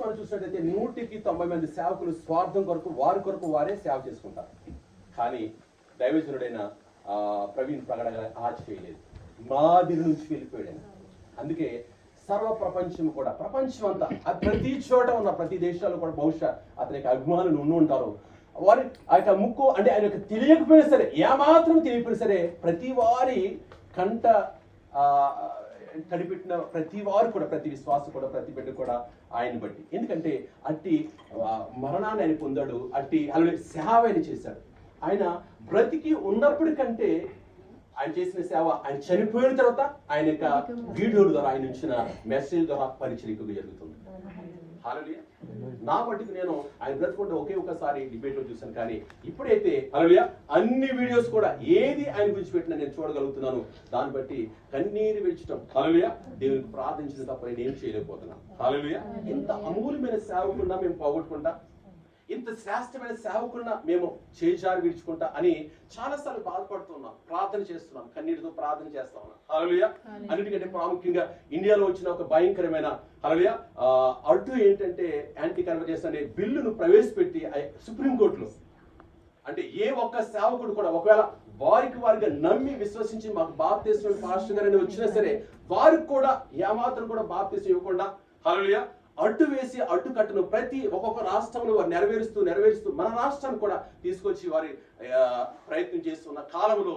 మనం చూసినట్లయితే నూటికి తొంభై మంది సేవకులు స్వార్థం కొరకు వారి కొరకు వారే సేవ చేసుకుంటారు. కానీ దైవజనుడైన ప్రవీణ్ ప్రకటన ఆచి చేయలేదు మాదిరి నుంచి వెళ్ళిపోయాడు. అందుకే సర్వ ప్రపంచం కూడా ప్రపంచం అంతా ప్రతి చోట ఉన్న ప్రతి దేశాల్లో కూడా బహుశా అతనికి అభిమానులు ఉండి ఉంటారు. వారి ఆ యొక్క ముక్కు అంటే ఆయన యొక్క తెలియకపోయినా సరే ఏమాత్రం తెలియకపోయినా సరే ప్రతి వారి కంట ఆ, కనిపెట్టిన ప్రతి వారు కూడా ప్రతి విశ్వాసం కూడా ప్రతి బిడ్డ కూడా ఆయన బట్టి. ఎందుకంటే అట్టి మరణాన్ని ఆయన పొందాడు. అట్టి అలా సేవ ఆయన చేశాడు. ఆయన బ్రతికి ఉన్నప్పటికంటే ఆయన చేసిన సేవ ఆయన చనిపోయిన తర్వాత ఆయన యొక్క వీడియోల ద్వారా ఆయన ఇచ్చిన మెసేజ్ ద్వారా పరిచయం జరుగుతుంది హల్లెలూయా. నా మటుకు నేను ఆయన బ్రతుకుంటే ఒకే ఒకసారి డిబేట్లో చూశాను కానీ ఇప్పుడైతే అలా అన్ని వీడియోస్ కూడా ఏది ఆయన గురించి పెట్టినా నేను చూడగలుగుతున్నాను. దాన్ని బట్టి కన్నీరు విడిచడం హల్లెలూయా దేవునికి ప్రార్థించిన తప్ప నేను ఏం చేయలేకపోతున్నాను. హల్లెలూయా ఇంత అమూల్యమైన సేవకుండా మేము పోగొట్టుకుంటా. ఇంత శ్రేష్టమైన సేవకున్న మేము చేజారి విడుచుకుంటా అని చాలాసార్లు బాధపడుతున్నాం ప్రార్థన చేస్తున్నాం. కన్నీటితో ప్రార్థన చేస్తా ఉన్నాం. హల్లెలూయా. అన్నిటికంటే ప్రాముఖ్యంగా ఇండియాలో వచ్చిన ఒక భయంకరమైన హల్లెలూయా ఆ, అడ్డు ఏంటంటే యాంటీ కన్వర్జేషన్ అనే బిల్లును ప్రవేశపెట్టి సుప్రీంకోర్టులో. అంటే ఏ ఒక్క సేవకుడు కూడా ఒకవేళ వారికి వారిగా నమ్మి విశ్వసించి మాకు బాప్తీసం పాస్టర్ గారని వచ్చినా సరే వారికి కూడా ఏమాత్రం కూడా బాప్తీసం ఇవ్వకుండా హల్లెలూయా అడ్డు వేసి అడ్డుకట్టను ప్రతి ఒక్కొక్క రాష్ట్రంలో వారు నెరవేరుస్తూ నెరవేరుస్తూ మన రాష్ట్రాన్ని కూడా తీసుకొచ్చి వారి ప్రయత్నం చేస్తున్న కాలంలో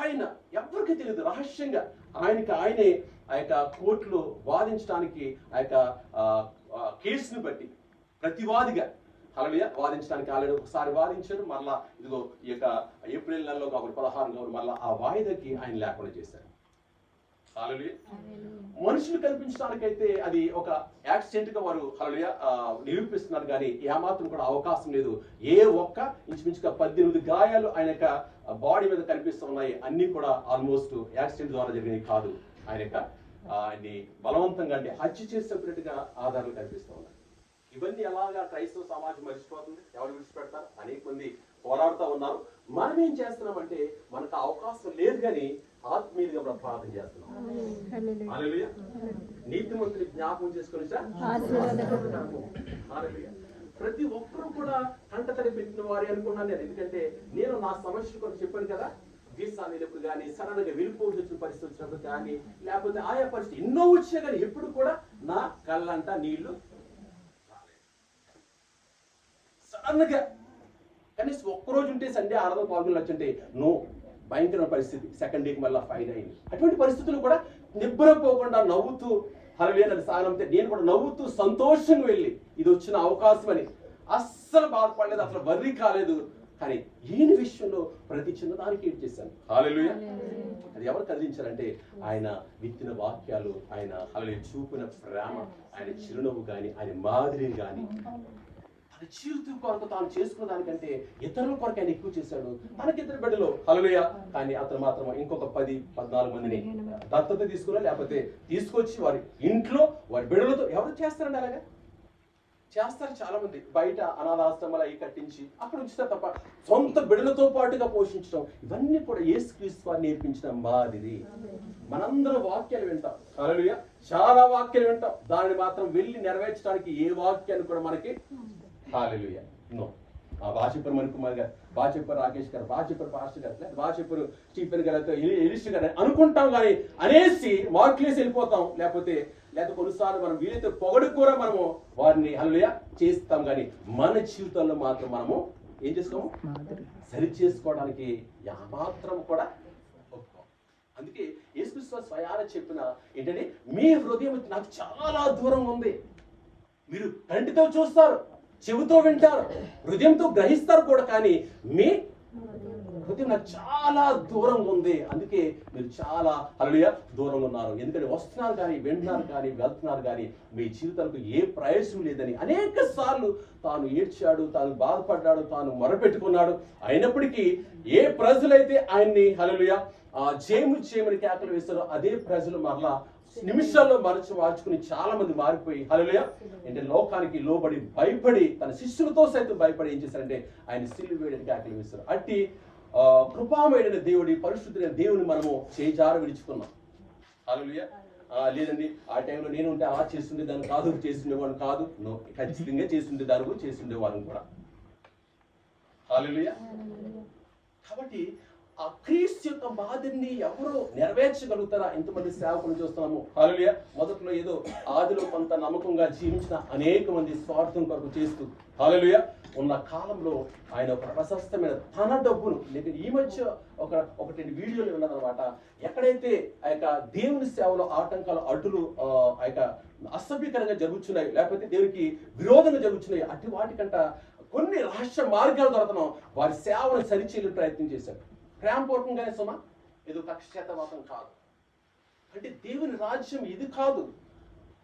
ఆయన ఎవరికి తెలియదు. రహస్యంగా ఆయనకి ఆయనే ఆ యొక్క కోర్టులో వాదించడానికి ఆ యొక్క కేసును కేసుని బట్టి ప్రతివాదిగా హల్లెలూయా వాదించడానికి ఆల్రెడీ ఒకసారి వాదించారు. మళ్ళా ఇదిగో ఈ యొక్క ఏప్రిల్ నెలలో కాబట్టి పదహారు కాబట్టి మళ్ళా ఆ వాయిదాకి ఆయన లేకుండా చేశారు. మనుషులు కల్పించడానికైతే అది ఒక యాక్సిడెంట్గా వారు హల్లెలూయా ఆ, నిరూపిస్తున్నారు కానీ ఏమాత్రం కూడా అవకాశం లేదు. ఏ ఒక్క ఇంచుమించుగా పద్దెనిమిది గాయాలు ఆయన యొక్క బాడీ మీద కనిపిస్తూ ఉన్నాయి. అన్ని కూడా ఆల్మోస్ట్ యాక్సిడెంట్ ద్వారా జరిగినవి కాదు. ఆయన యొక్క ఆయన్ని బలవంతంగా అంటే హత్య చేసి చంపినట్టుగా ఆధారాలు కనిపిస్తూ ఉన్నాయి. ఇవన్నీ ఎలాగా క్రైస్తవ సమాజం మర్చిపోతుంది? ఎవరు విడిచిపెడతారు? అనేక మంది పోరాడుతూ ఉన్నారు. మనం ఏం చేస్తున్నామంటే మనకు అవకాశం లేదు కానీ ఆత్మీయులుగా మనం ప్రార్థన చేస్తున్నాం హల్లెలూయా. నీతిమంతుని జ్ఞాపకం చేసుకొని. ప్రతి ఒక్కరూ కూడా కంటతడి పెట్టిన వారి అనుకున్నాను నేను. ఎందుకంటే నేను నా సమస్య కొన్ని చెప్పాను కదా. వీసా నిలుపు కానీ సడన్గా వెళ్ళిపోవలసి వచ్చిన పరిస్థితి వచ్చినప్పుడు కానీ లేకపోతే ఆయా పరిస్థితి ఎన్నో వచ్చా కానీ ఎప్పుడు కూడా నా కళ్ళంట నీళ్ళు సడన్గా కనీసం ఒక్కరోజు ఉంటే సండే ఆరాధన పాల్గొనొచ్చంటే నో. భయంకరమైన పరిస్థితి. సెకండ్ డేకి మళ్ళీ ఫైన్ అయింది. అటువంటి పరిస్థితులు కూడా నిబ్బరపోకుండా నవ్వుతూ హరవేనని సాగనంతే నేను కూడా నవ్వుతూ సంతోషంగా వెళ్ళి ఇది వచ్చిన అవకాశం అని. అస్సలు బాధపడలేదు అసలు వర్రీ కాలేదు. కానీ ఈయన విషయంలో ప్రతి చిన్నదానికి ఏం చేశాను? హాలెలూయా అది ఎవరు కదిలించారంటే ఆయన విత్తిన వాక్యాలు ఆయన అలా చూపిన ప్రేమ ఆయన చిరునవ్వు కానీ ఆయన మాదిరిని కానీ తన జీవితం కొరకు తాను చేసుకున్న దానికంటే ఇతరుల కొరకు ఆయన ఎక్కువ చేశాడు. తనకి ఇద్దరు బిడ్డలు. హలలుయ కానీ అతను మాత్రం ఇంకొక పది పద్నాలుగు మందిని దత్తత తీసుకున్నా లేకపోతే తీసుకొచ్చి వారి ఇంట్లో వారి బిడ్డలతో ఎవరు చేస్తారండి అలాగా? చేస్తారు చాలా మంది బయట అనాథాశ్రమాలు అవి కట్టించి అక్కడ ఉంచుతారు తప్ప సొంత బిడ్డలతో పాటుగా పోషించడం ఇవన్నీ కూడా యేసుక్రీస్తు వారు నేర్పించిన మాదిరి. మనందరం వాక్యాలు వింటాం. హల్లెలూయా. చాలా వాక్యాలు వింటాం. దానిని మాత్రం వెళ్ళి నెరవేర్చడానికి ఏ వాక్యాన్ని కూడా మనకి హాలెలుయ నో ఆ బాచెప్పర్ మణి కుమార్ గారు బాచెప్పర్ రాకేష్ గారు బాచెప్పర్ పాస్టర్ గారు లేదా బాచెప్పర్ స్టీఫెన్ గారు ఎలిస్ట్ గారు అనుకుంటాం కానీ అనేసి మార్కులేసి వెళ్ళిపోతాం. లేకపోతే లేకపోతే కొన్నిసార్లు మనం వీలైతే పొగడు కూడా మనము వారిని హల్లెలూయా చేస్తాం కానీ మన జీవితంలో మాత్రం మనము ఏం చేసుకోము సరి చేసుకోవడానికి ఏమాత్రం కూడా అందుకే యేసుక్రీస్తు స్వయాన చెప్పిన ఏంటంటే మీ హృదయం నాకు చాలా దూరం ఉంది. మీరు కంటితో చూస్తారు. చెవితో వింటారు. హృదయంతో గ్రహిస్తారు కూడా కానీ మీ హృదయం నాకు చాలా దూరంగా ఉంది. అందుకే మీరు చాలా హల్లెలూయా దూరంగా ఉన్నారు. ఎందుకంటే వస్తున్నారు కానీ వింటున్నారు కానీ వెళ్తున్నారు కానీ మీ జీవితాలకు ఏ ప్రయోజనం లేదని అనేక సార్లు తాను ఏడ్చాడు తాను బాధపడ్డాడు తాను మొరపెట్టుకున్నాడు. అయినప్పటికీ ఏ ప్రజలైతే ఆయన్ని హలలుయ ఆ చేయమని కేకలు వేస్తారో అదే ప్రజలు మరలా నిమిషాల్లో మరచి మార్చుకుని చాలా మంది మారిపోయి హల్లెలూయా అంటే లోకానికి లోబడి భయపడి తన శిష్యులతో సైతం భయపడి ఏం చేశారంటే ఆయన సిల్లు వేయడానికి కేకలు వేస్తారు అట్టి ఆ, కృపామయుడైన దేవుడి పరిశుద్ధుడైన దేవుని మనము చేజార విడుచుకున్నాం హల్లెలూయా. ఆ, లేదండి ఆ టైంలో నేను ఉంటే అలా చేస్తుండే దాన్ని కాదు చేస్తుండేవాడిని కాదు. ఖచ్చితంగా చేస్తుండే దాని చేస్తుండేవాడిని కూడా హల్లెలూయా. కాబట్టి ఆ క్రీస్తు యొక్క మాదిరిని ఎవరు నెరవేర్చగలుగుతారా? ఎంతమంది సేవకులు చూస్తున్నాము. హాలలియ మొదట్లో ఏదో ఆదిలో కొంత నమ్మకంగా జీవించిన అనేక మంది స్వార్థం కొరకు చేస్తూ హాలలియ ఉన్న కాలంలో ఆయన ఒక ప్రశస్తమైన తన డబ్బును నేను ఈ మధ్య ఒక ఒకటి వీడియోలు ఉన్నదన్నమాట. ఎక్కడైతే ఆ యొక్క దేవుని సేవలో ఆటంకాలు అడ్డులు ఆ యొక్క అసభ్యకరంగా జరుగుతున్నాయి లేకపోతే దేవునికి విరోధంగా జరుగుతున్నాయి అటు వాటికంట కొన్ని రహస్య మార్గాల ద్వారా వారి సేవను సరిచేయలే ప్రయత్నం చేశారు ప్రేమపూర్వకంగానే సుమా. ఏదో కక్షచేతవాదం కాదు. అంటే దేవుని రాజ్యం ఇది కాదు.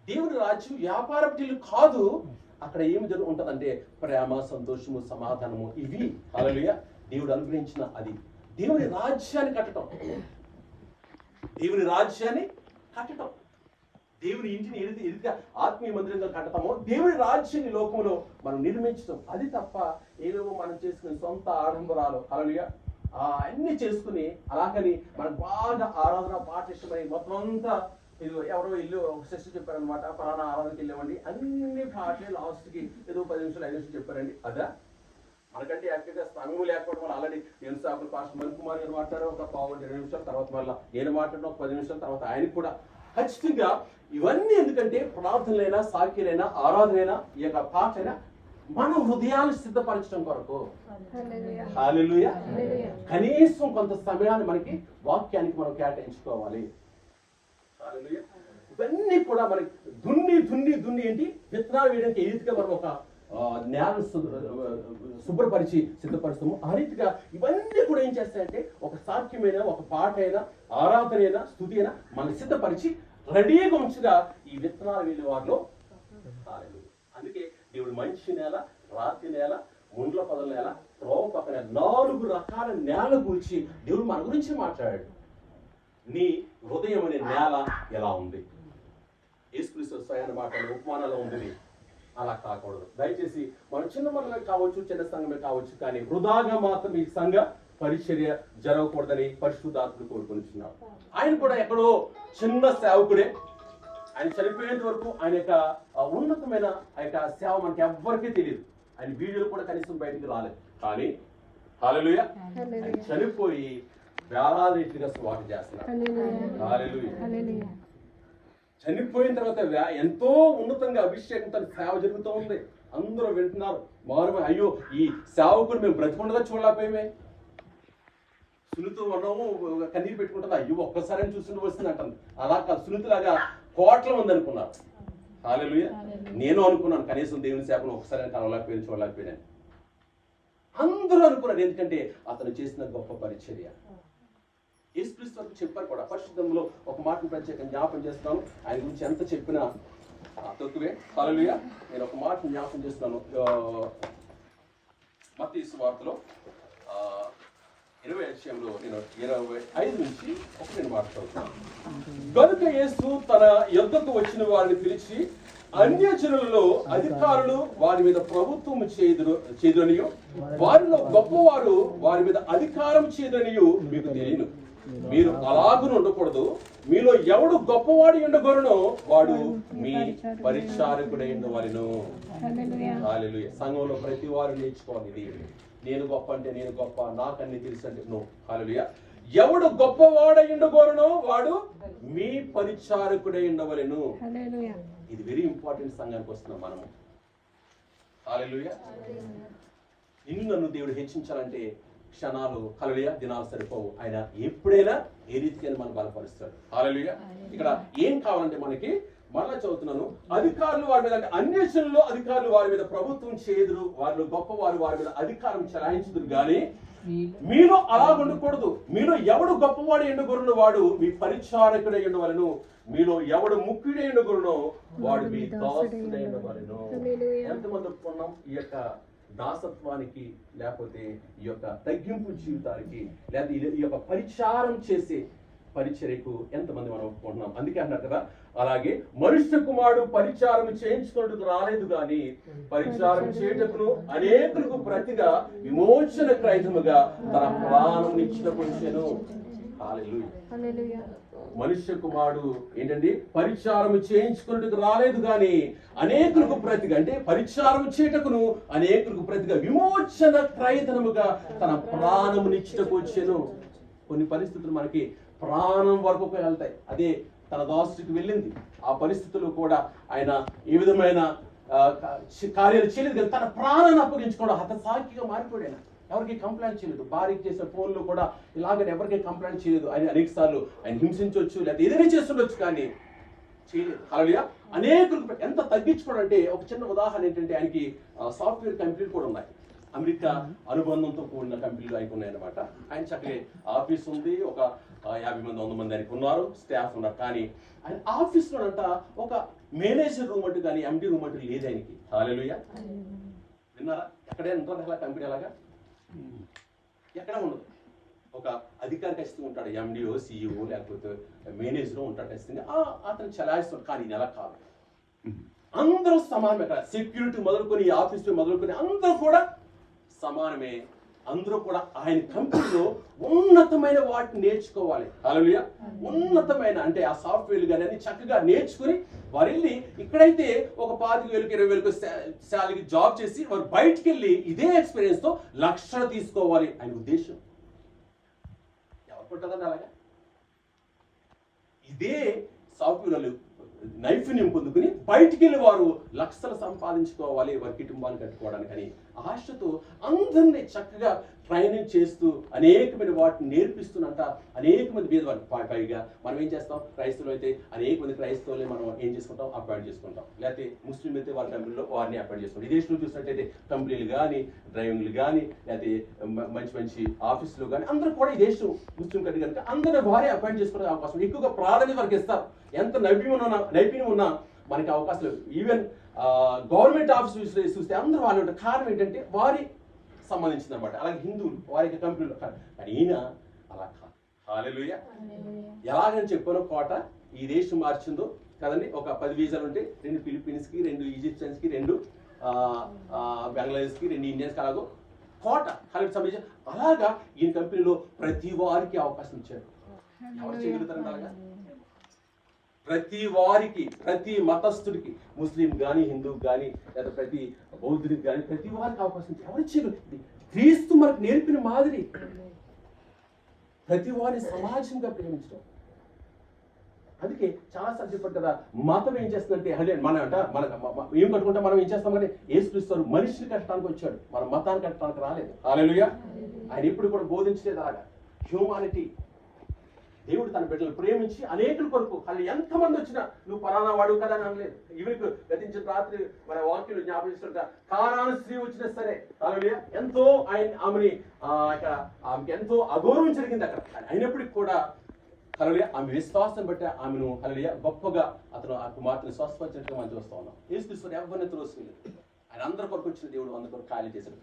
దేవుని రాజ్యం వ్యాపారటిలు కాదు. అక్కడ ఏమి జరుగు ఉంటుందంటే ప్రేమ సంతోషము సమాధానము ఇవి. అలలుయ దేవుడు అనుగ్రహించిన అది. దేవుని రాజ్యాన్ని కట్టడం దేవుని రాజ్యాన్ని కట్టడం దేవుని ఇంటిని ఎది ఎదిగా ఆత్మీయ మందిరంగా కట్టడమో దేవుని రాజ్యాన్ని లోకంలో మనం నిర్మించడం అది తప్ప ఏదో మనం చేసుకునే సొంత ఆడంబరాలు. అలలుగా అన్ని చేసుకుని అలాగని మనకు బాగా ఆరాధన పాట ఇష్టమై మొత్తం అంతా ఇది ఎవరో ఇల్లు ఒక సిస్టర్ చెప్పారనమాట పలానా ఆరాధనకి వెళ్ళామండి అన్ని పాటలే లాస్ట్కి ఏదో పది నిమిషాలు ఐదు నిమిషాలు చెప్పారండి. అదా? మనకంటే యాక్టివ్గా స్థానము లేకపోవడం వల్ల ఆల్రెడీ నేను సాకులు పాస్ట్ మణి కుమార్ గారు మాట్లాడారు ఒక పావు ఇరవై నిమిషాల తర్వాత మళ్ళీ నేను మాట్లాడిన ఒక పది నిమిషాల తర్వాత ఆయనకి కూడా. ఖచ్చితంగా ఇవన్నీ ఎందుకంటే ప్రార్థనలైనా సాక్యులైనా ఆరాధనైనా ఈ యొక్క పాటైనా మన హృదయాన్ని సిద్ధపరచడం కొరకు. హాలెలూయా కనీసం కొంత సమయాన్ని మనకి వాక్యానికి మనం కేటాయించుకోవాలి. ఇవన్నీ కూడా మనకి దున్ని దున్ని దున్ని ఏంటి? విత్తనాలు వేయడానికి ఏ రీతిగా మనం ఒక నేలను శు- శుభ్రపరిచి సిద్ధపరుస్తాము ఆ రీతిగా ఇవన్నీ కూడా ఏం చేస్తాయంటే ఒక సాఖ్యమైన ఒక పాట అయినా ఆరాధన అయినా స్థుతి అయినా మనం సిద్ధపరిచి రెడీగా ఉంచగా ఈ విత్తనాలు వెళ్ళే వారిలో. అందుకే దేవుడు మంచి నేల రాతి నేల ముండ్ల పొదల నేల రోమ పక్కన నాలుగు రకాల నేల గురించి దేవుడు మన గురించి మాట్లాడాడు. నీ హృదయం అనే నేల ఎలా ఉంది? యేసుక్రీస్తు స్వయాన్ని మాట్లాడే ఉపమానాలు ఉంది అలా కాకూడదు. దయచేసి మన చిన్న మనమే కావచ్చు చిన్న సంఘమే కావచ్చు కానీ వృధాగా మాత్రం ఈ సంఘ పరిచర్య జరగకూడదని పరిశుద్ధాత్ముడు కోరుకుంటున్నాడు ఆయన కూడా ఎక్కడో చిన్న సేవకుడే. ఆయన చనిపోయేంత వరకు ఆయన యొక్క ఉన్నతమైన ఆ యొక్క సేవ మనకి ఎవ్వరికీ తెలియదు ఆయన వీడియోలు కూడా కనీసం బయటికి రాలేదు. కానీ హాలెలూయా. ఆయన చనిపోయి వేలాది రీతిగా స్వాగతం చేస్తున్నారు. హాలెలూయా. చనిపోయిన తర్వాత ఎంతో ఉన్నతంగా అభిషేకం తన సేవ జరుగుతూ ఉంది. అందరూ వింటున్నారు. మారు అయ్యో ఈ సేవకుడు మేము బ్రతికుండగా చూడలేకపోయామే. సునీత ఉన్నాము కన్నీరు పెట్టుకుంటుంది. అయ్యో ఒక్కసారి చూసి వస్తుంది అంటుంది అలా కాదు. సునీతలాగా కోట్ల మంది అనుకున్నారు హాలెలుయ. నేను అనుకున్నాను కనీసం దేవుని సేవను ఒకసారి కలవలేకపోయిన చూడలేకపోయినాను అందరూ అనుకున్నారు ఎందుకంటే అతను చేసిన గొప్ప పరిచర్య. యేసుక్రీస్తు వరకు చెప్పారు కూడా పరిశుద్ధంలో ఒక మాటను ప్రత్యేకంగా జ్ఞాపం చేస్తున్నాను. ఆయన గురించి ఎంత చెప్పినా తక్కువే. హల్లెలూయా నేను ఒక మాటను జ్ఞాపం చేస్తున్నాను. మత్తయి వార్తలో ఇరవై విషయంలో నేను ఇరవై ఐదు నుంచి ఒక నేను మాట్లాడుతున్నాను గనుక యేసు తన యొద్దకు వచ్చిన వారిని పిలిచి అన్యజనులలో అధికారులు వారి మీద ప్రభుత్వం చేదురు చేదురనియు వారిలో గొప్పవారు వారి మీద అధికారం చేదురనియు మీకు తెలియను. మీరు అలాగును ఉండకూడదు. మీలో ఎవడు గొప్పవాడు ఉండగొరనో వాడు మీ పరిచారకుడై ఉండవలెను హల్లెలూయా. హల్లెలూయా. సంఘంలో ప్రతి వారు నేర్చుకోవాలి ఇది. నేను గొప్ప అంటే నేను గొప్ప నాకన్నీ తెలుసు అంటే నో. హాలలుయ ఎవడు గొప్పవాడై ఉండగోరునో వాడు మీ పరిచారకుడై ఉండవలెను ఇది వెరీ ఇంపార్టెంట్ సంఘానికి వస్తున్నాం మనము. హాలలుయ నిన్ను నన్ను దేవుడు హెచ్చించాలంటే క్షణాలు హలలుయ దినాలు సరిపోవు. ఆయన ఎప్పుడైనా ఏ రీతికైనా మనం బలపరుస్తాడు. హాలలుయ ఇక్కడ ఏం కావాలంటే మనకి మరలా చదువుతున్నాను. అధికారులు వారి మీద అంటే అన్వేషణలో అధికారులు వారి మీద ప్రభుత్వం చేదురు వారిలో గొప్పవారు వారి మీద అధికారం చలాయించుదురు గాని మీలో అలా ఉండకూడదు. మీలో ఎవడు గొప్పవాడు ఎండుగొరును వాడు మీ పరిచారకుడై ఉండవలను మీలో ఎవడు ముఖ్యుడై ఉండగొరునో వాడు మీ దాసుడై ఉండవలను హల్లెలూయా. ఎంతమంది ఒప్పుకున్నాం ఈ యొక్క దాసత్వానికి లేకపోతే ఈ యొక్క తగ్గింపు జీవితానికి లేకపోతే ఈ యొక్క పరిచారం చేసే పరిచర్యకు ఎంతమంది మనం ఒప్పుకుంటున్నాం అందుకే అన్నారు కదా? అలాగే మనుష్య కుమారుడు పరిచారం చేయించుకున్నట్టుకు రాలేదు గాని పరిచారం చేయుటకును అనేకులకు ప్రతిగా విమోచన క్రైతముగా తన ప్రాణం ఇచ్చిన హల్లెలూయా. మనుష్య కుమారుడు ఏంటండి? పరిచారం చేయించుకున్నట్టుకు రాలేదు కానీ అనేకులకు ప్రతిగా అంటే పరిచారం చేయటకును అనేకులకు ప్రతిగా విమోచన క్రయధనముగా తన ప్రాణమునిచ్చుటకు వచ్చాను కొన్ని పరిస్థితులు మనకి ప్రాణం వరకు వెళ్తాయి. అదే తన దాసుడికి వెళ్ళింది. ఆ పరిస్థితుల్లో కూడా ఆయన ఏ విధమైన కార్యాలు చేయలేదు కానీ తన ప్రాణాన్ని అప్పగించుకోవడం హతసాక్షిగా మారిపోయాడు ఆయన. ఎవరికి కంప్లైంట్ చేయలేదు. భార్యకి చేసిన ఫోన్లు కూడా ఇలాగని ఎవరికి కంప్లైంట్ చేయలేదు. ఆయన అనేక సార్లు ఆయన హింసించవచ్చు లేకపోతే ఏదైనా చేస్తుండొచ్చు కానీ చేయలేదు. అలా అనేకులు ఎంత తగ్గించుకోవడం అంటే ఒక చిన్న ఉదాహరణ ఏంటంటే ఆయనకి సాఫ్ట్వేర్ కంపెనీలు కూడా ఉన్నాయి. అమెరికా అనుబంధంతో కూడిన కంపెనీలు ఆయనకు ఉన్నాయన్నమాట ఆయన చక్కగా ఆఫీస్ ఉంది ఒక యాభై మంది వంద మంది ఆయనకు ఉన్నారు స్టాఫ్ ఉన్నారు. కానీ ఆయన ఆఫీస్లో అంట ఒక మేనేజర్ రూమ్ అంటూ కానీ ఎండి రూమ్ అంటూ లేదు ఆయనకి. హాలేలుయ్య విన్నారా? ఎక్కడైనా ఉంటారు అలా కంపెనీ అలాగా? ఎక్కడ ఉండదు. ఒక అధికారి ఖచ్చితంగా ఉంటాడు ఎండిఓ సిఇఓ లేకపోతే మేనేజర్ ఉంటాడు ఖచ్చితంగా. ఆ, అతను చలాయిస్తాడు కానీ నెల కాదు. అందరూ సమానమే కదా సెక్యూరిటీ మొదలుకొని ఈ ఆఫీస్ మొదలుకొని అందరూ కూడా సమానమే. అందరూ కూడా ఆయన కంపెనీలో ఉన్నతమైన వాటిని నేర్చుకోవాలి. అలలుయ ఉన్నతమైన అంటే ఆ సాఫ్ట్వేర్ కానీ అన్ని చక్కగా నేర్చుకుని వారు వెళ్ళి ఇక్కడైతే ఒక పాతిక వేలకు ఇరవై వేలకు శాలరీకి జాబ్ చేసి వారు బయటికి వెళ్ళి ఇదే ఎక్స్పీరియన్స్తో లక్షలు తీసుకోవాలి ఆయన ఉద్దేశం. ఎవరు పుట్టారని అలాగా? ఇదే సాఫ్ట్వేర్లు నైపుణ్యం పొందుకుని బయటికి వెళ్ళి వారు లక్షలు సంపాదించుకోవాలి వారి కుటుంబాన్ని కట్టుకోవడానికి అని ఆశతో అందరినీ చక్కగా ట్రైనింగ్ చేస్తూ అనేకమైన వాటిని నేర్పిస్తున్నంట అనేక మంది బీదవాళ్ళు పైగా మనం ఏం చేస్తాం? క్రైస్తవులు అయితే అనేక మంది క్రైస్తవుల్ని మనం ఏం చేసుకుంటాం? అపాయింట్ చేసుకుంటాం. లేకపోతే ముస్లిం అయితే వాళ్ళ కంపెనీలో వారిని అపాయింట్ చేసుకుంటాం. ఈ దేశంలో చూసినట్టయితే కంపెనీలు కానీ డ్రైవింగ్లు కానీ లేకపోతే మంచి మంచి ఆఫీసులు కానీ అందరూ కూడా ఈ దేశం ముస్లిం కంటే కనుక అందరూ వారే అపాయింట్ చేసుకునే అవకాశం. ఎక్కువగా ప్రాధాన్యత వారికి ఇస్తారు. ఎంత నైపుణ్యం ఉన్నా నైపుణ్యం ఉన్నా మనకి అవకాశం లేదు ఈవెన్ గవర్నమెంట్ ఆఫీస్ చూస్తే అందరూ వాళ్ళు ఉంటారు కారణం ఏంటంటే వారి సంబంధించింది అనమాట అలాగే హిందువులు వారికి కంపెనీలు. కానీ ఈయన అలా కాదు ఎలాగని చెప్పానో కోట ఈ దేశం మార్చిందో కదండి. ఒక పది వీసాలు ఉంటే రెండు ఫిలిప్పీన్స్కి రెండు ఈజిప్షియన్స్కి రెండు బంగ్లాదేశ్కి రెండు ఇండియన్స్కి అలాగో కోట హండ్రెడ్ సంబంధించి అలాగా ఈయన కంపెనీలో ప్రతి వారికి అవకాశం ఇచ్చారు. ఎవరు చేయగలుగుతారండి అలాగా? ప్రతి వారికి ప్రతి మతస్థుడికి ముస్లిం కానీ హిందూ కానీ లేదా ప్రతి బౌద్ధుడికి కానీ ప్రతి వారికి అవకాశం ఎవరు క్రీస్తు మనకు నేర్పిన మాదిరి. ప్రతి వారిని సమాజంగా ప్రేమించడం. అందుకే చాలా సార్లు చెప్పారు కదా మతం ఏం చేస్తుందంటే అంటే మన అంట మన ఏం కట్టుకుంటే మనం ఏం చేస్తాం అంటే ఏసుక్రీస్తారు మనిషిని కట్టడానికి వచ్చాడు. మన మతాన్ని కట్టడానికి రాలేదు. హాలేలుయా ఆయన ఎప్పుడు కూడా బోధించలేదు అలాగా. హ్యూమానిటీ దేవుడు తన బిడ్డలు ప్రేమించి అనేకుల కొరకు వాళ్ళు ఎంతమంది వచ్చినా నువ్వు పలానా వాడు కదా అని అనలేదు. ఈవిడికి గతించిన రాత్రి మన వాక్యులు జ్ఞాపకం చేస్తుంటా కారాను స్త్రీ వచ్చినా సరే అలాగే ఎంతో ఆయన ఆమెని ఇక్కడ ఆమెకి ఎంతో అగౌరవం జరిగింది అక్కడ. అయినప్పటికీ కూడా హల్లెలూయా ఆమె విశ్వాసం బట్టి ఆమెను హల్లెలూయా గొప్పగా అతను ఆ కుమార్తెను స్వస్థపరిచినట్టుగా మనం చూస్తా ఉన్నాం. ఏసుక్రీస్తు ఎవరిని త్రోసి ఆయన అందరి కొరకు వచ్చిన దేవుడు అందరి కొరకు ఖాళీ చేశాడు.